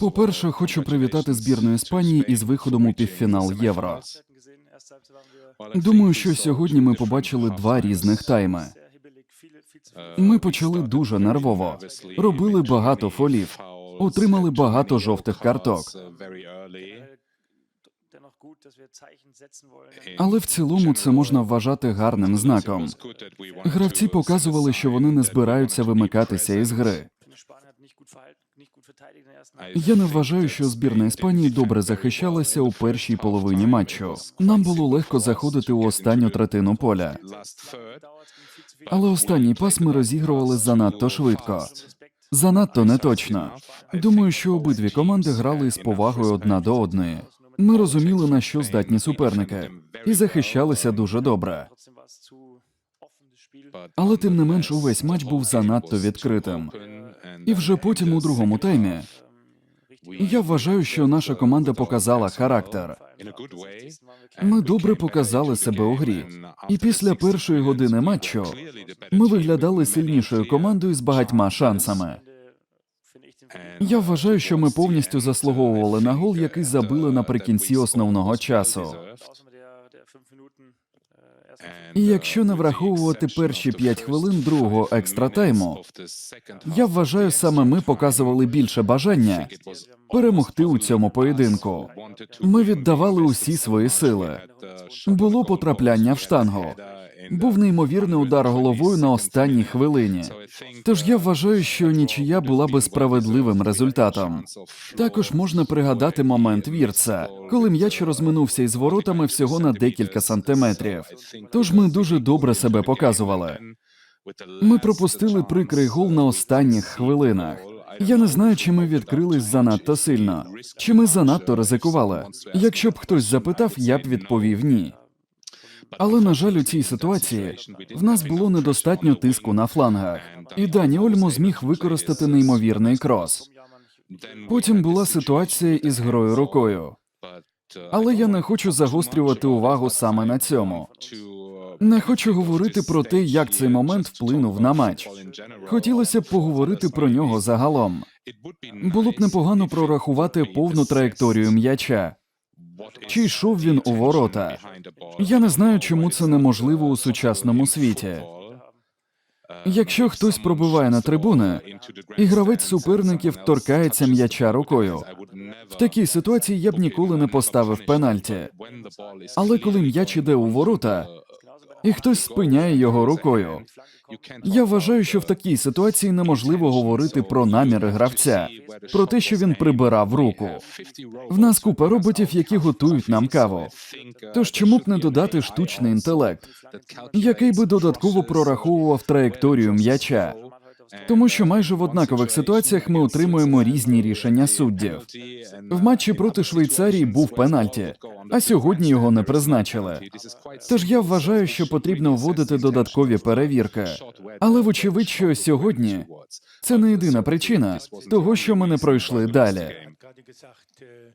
По-перше, хочу привітати збірну Іспанії із виходом у півфінал Євро. Думаю, що сьогодні ми побачили два різних тайми. Ми почали дуже нервово, робили багато фолів, отримали багато жовтих карток. Але в цілому це можна вважати гарним знаком. Гравці показували, що вони не збираються вимикатися із гри. Я не вважаю, що збірна Іспанії добре захищалася у першій половині матчу. Нам було легко заходити у останню третину поля, але останній пас ми розігрували занадто швидко. Занадто неточно. Думаю, що обидві команди грали з повагою одна до одної. Ми розуміли, на що здатні суперники, і захищалися дуже добре. Але тим не менш увесь матч був занадто відкритим. І вже потім у другому таймі я вважаю, що наша команда показала характер. Ми добре показали себе у грі. І після першої години матчу ми виглядали сильнішою командою з багатьма шансами. Я вважаю, що ми повністю заслуговували на гол, який забили наприкінці основного часу. І якщо не враховувати перші п'ять хвилин другого екстратайму, я вважаю, саме ми показували більше бажання перемогти у цьому поєдинку. Ми віддавали усі свої сили. Було потрапляння в штангу. Був неймовірний удар головою на останній хвилині. Тож я вважаю, що нічия була би справедливим результатом. Також можна пригадати момент Вірца, коли м'яч розминувся із воротами всього на декілька сантиметрів. Тож ми дуже добре себе показували. Ми пропустили прикрий гол на останніх хвилинах. Я не знаю, чи ми відкрились занадто сильно, чи ми занадто ризикували. Якщо б хтось запитав, я б відповів ні. Але на жаль, у цій ситуації в нас було недостатньо тиску на флангах, і Дані Ольмо зміг використати неймовірний крос. Потім була ситуація із грою рукою. Але я не хочу загострювати увагу саме на цьому. Не хочу говорити про те, як цей момент вплинув на матч. Хотілося б поговорити про нього загалом. Було б непогано прорахувати повну траєкторію м'яча. Чи йшов він у ворота? Я не знаю, чому це неможливо у сучасному світі. Якщо хтось пробиває на трибуни, і гравець суперників торкається м'яча рукою. В такій ситуації я б ніколи не поставив пенальті. Але коли м'яч іде у ворота, і хтось спиняє його рукою. Я вважаю, що в такій ситуації неможливо говорити про наміри гравця, про те, що він прибирав руку. В нас купа роботів, які готують нам каву. Тож чому б не додати штучний інтелект, який би додатково прораховував траєкторію м'яча? Тому що майже в однакових ситуаціях ми отримуємо різні рішення суддів. В матчі проти Швейцарії був пенальті, а сьогодні його не призначили. Тож я вважаю, що потрібно вводити додаткові перевірки. Але вочевидь, що сьогодні це не єдина причина того, що ми не пройшли далі.